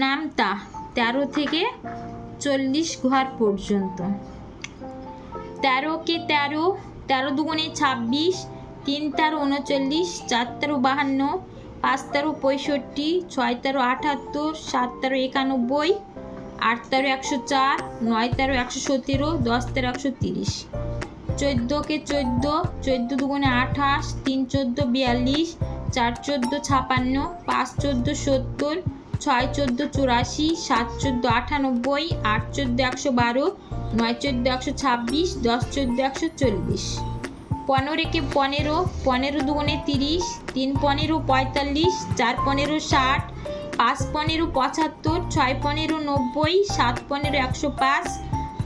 নামতা তেরো থেকে চল্লিশ ঘর পর্যন্ত। তেরোকে তেরো তেরো দুগুণে ছাব্বিশ, তিন তেরো উনচল্লিশ, চার তেরো বাহান্ন, পাঁচ তেরো পঁয়ষট্টি, ছয় তেরো আটাত্তর, সাত তেরো একানব্বই, আট তেরো একশো চার, নয় তেরো একশো সতেরো, দশ তেরো একশো তিরিশ। চোদ্দোকে চোদ্দ চোদ্দ দুগুণে আঠাশ, তিন চোদ্দ বিয়াল্লিশ, চার চোদ্দ ছাপান্ন, পাঁচ চোদ্দ সত্তর ছয় চোদ্দ চুরাশি, সাত চোদ্দ আটানব্বই, আট চোদ্দ একশো বারো, নয় চোদ্দ একশো ছাব্বিশ, দশ চোদ্দ একশো চল্লিশ। পনেরোকে পনেরো পনেরো দুগুণে তিরিশ, তিন পনেরো পঁয়তাল্লিশ, চার পনেরো ষাট, পাঁচ পনেরো পঁচাত্তর, ছয় পনেরো নব্বই, সাত পনেরো একশো পাঁচ,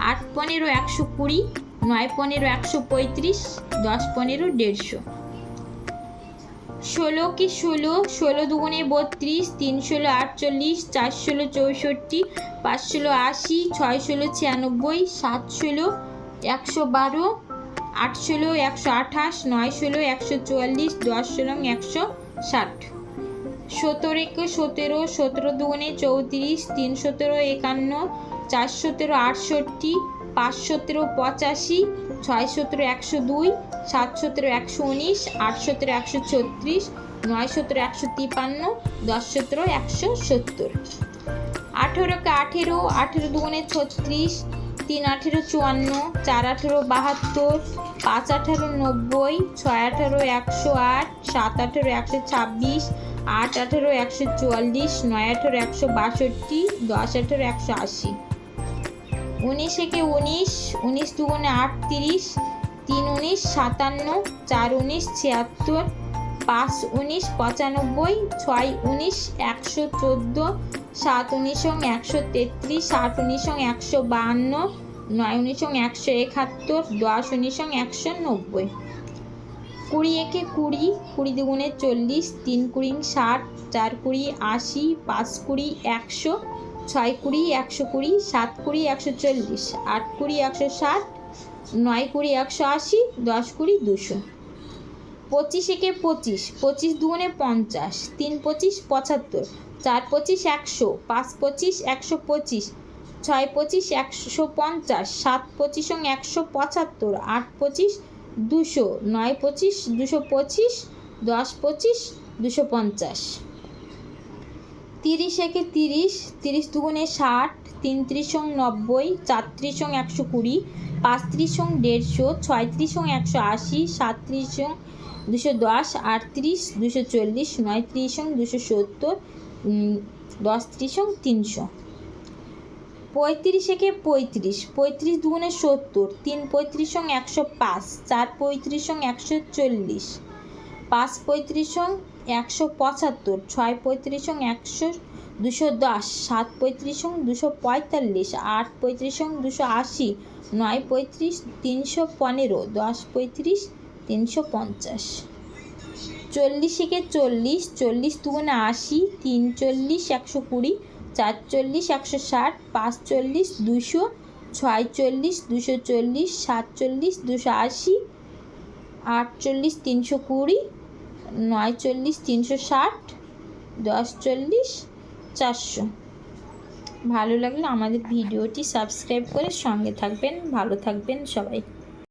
আট পনেরো একশো কুড়ি, নয় পনেরো একশো পঁয়ত্রিশ, দশ পনেরো দেড়শো। ষোলো কি ষোলো? ষোলো দুগুণে বত্রিশ, তিন ষোলো আটচল্লিশ, চার ষোলো চৌষট্টি, পাঁচ ষোলো আশি, ছয় ষোলো ছিয়ানব্বই, সাত ষোলো একশো বারো, আট ষোলো একশো আঠাশ, নয় ষোলো একশো চুয়াল্লিশ, দশ ষোলো একশো ষাট। সতেরো একে সতেরো সতেরো দুগুণে চৌত্রিশ, তিন সতেরো একান্ন, চার সতেরো আটষট্টি পাঁচ পঁচাশি ছয় সতেরো একশো দুই সাত সতেরো একশো উনিশ আট সতেরো একশো ছত্রিশ নয় সতেরো একশো তিপান্ন দশ সতেরো একশো সত্তর। আঠেরোকে আঠেরো আঠেরো দুগুণে ছত্রিশ, তিন আঠেরো চুয়ান্ন, চার আঠেরো বাহাত্তর, পাঁচ আঠেরো নব্বই, ছয় আঠেরো একশো আট, সাত আঠেরো একশো ছাব্বিশ, আট আঠেরো একশো চুয়াল্লিশ, নয় আঠেরো একশো বাষট্টি, দশ আঠেরো একশো আশি। উনিশ একে উনিশ উনিশ দুগুণে আটত্রিশ তিন উনিশ সাতান্ন, চার উনিশ ছিয়াত্তর, পাঁচ উনিশ পঁচানব্বই, ছয় উনিশ একশো চোদ্দ, সাত উনিশ একশো তেত্রিশ, আট উনিশ একশো বাহান্ন, নয় উনিশ একশো একাত্তর, দশ উনিশ একশো নব্বই। কুড়ি একে কুড়ি কুড়ি দুগুণে চল্লিশ, তিন কুড়ি ষাট, চার কুড়ি আশি, পাঁচ কুড়ি একশো ছয় কুড়ি, একশো কুড়ি, সাত কুড়ি, একশো চল্লিশ, আট কুড়ি, একশো ষাট নয় কুড়ি, একশো আশি, দশ কুড়ি, দুশো। পঁচিশ একে পঁচিশ পঁচিশ দুগুণে পঞ্চাশ, তিন পঁচিশ পঁচাত্তর, চার পঁচিশ একশো, পাঁচ পঁচিশ একশো পঁচিশ, ছয় পঁচিশ একশো পঞ্চাশ, সাত পঁচিশ একশো পঁচাত্তর, আট পঁচিশ দুশো, নয় পঁচিশ দুশো পঁচিশ, দশ পঁচিশ দুশো পঞ্চাশ। তিরিশ একে তিরিশ তিরিশ দুগুণে ষাট তিন ত্রিশ নব্বই চার ত্রিশ একশো কুড়ি পাঁচ ত্রিশ দেড়শো ছয় ত্রিশ একশো আশি সাত দুশো দশ, আটত্রিশ, দুশো চল্লিশ নয় ত্রিশ দুশো সত্তর দশ ত্রিশ তিনশো। পঁয়ত্রিশ একে পঁয়ত্রিশ পঁয়ত্রিশ দুগুণে সত্তর, তিন পঁয়ত্রিশ একশো পাঁচ, চার পঁয়ত্রিশ একশো চল্লিশ, পাঁচ পঁয়ত্রিশ একশো পঁচাত্তর, ছয় পঁয়ত্রিশ একশো দুশো দশ, সাত পঁয়ত্রিশ দুশো পঁয়তাল্লিশ, আট পঁয়ত্রিশ দুশো আশি, নয় পঁয়ত্রিশ, তিনশো পনেরো, দশ পঁয়ত্রিশ, তিনশো পঞ্চাশ। চল্লিশ একে চল্লিশ চল্লিশ দুগুণে আশি তিন চল্লিশ একশো কুড়ি চার চল্লিশ একশো ষাট পাঁচ চল্লিশ দুশো ছয় চল্লিশ দুশো চল্লিশ, সাতচল্লিশ দুশো আশি, আটচল্লিশ তিনশো কুড়ি নয় চল্লিশ তিনশো ষাট দশ চল্লিশ চারশো। ভালো লাগলে আমাদের ভিডিওটি সাবস্ক্রাইব করে সঙ্গে থাকবেন, ভালো থাকবেন সবাই।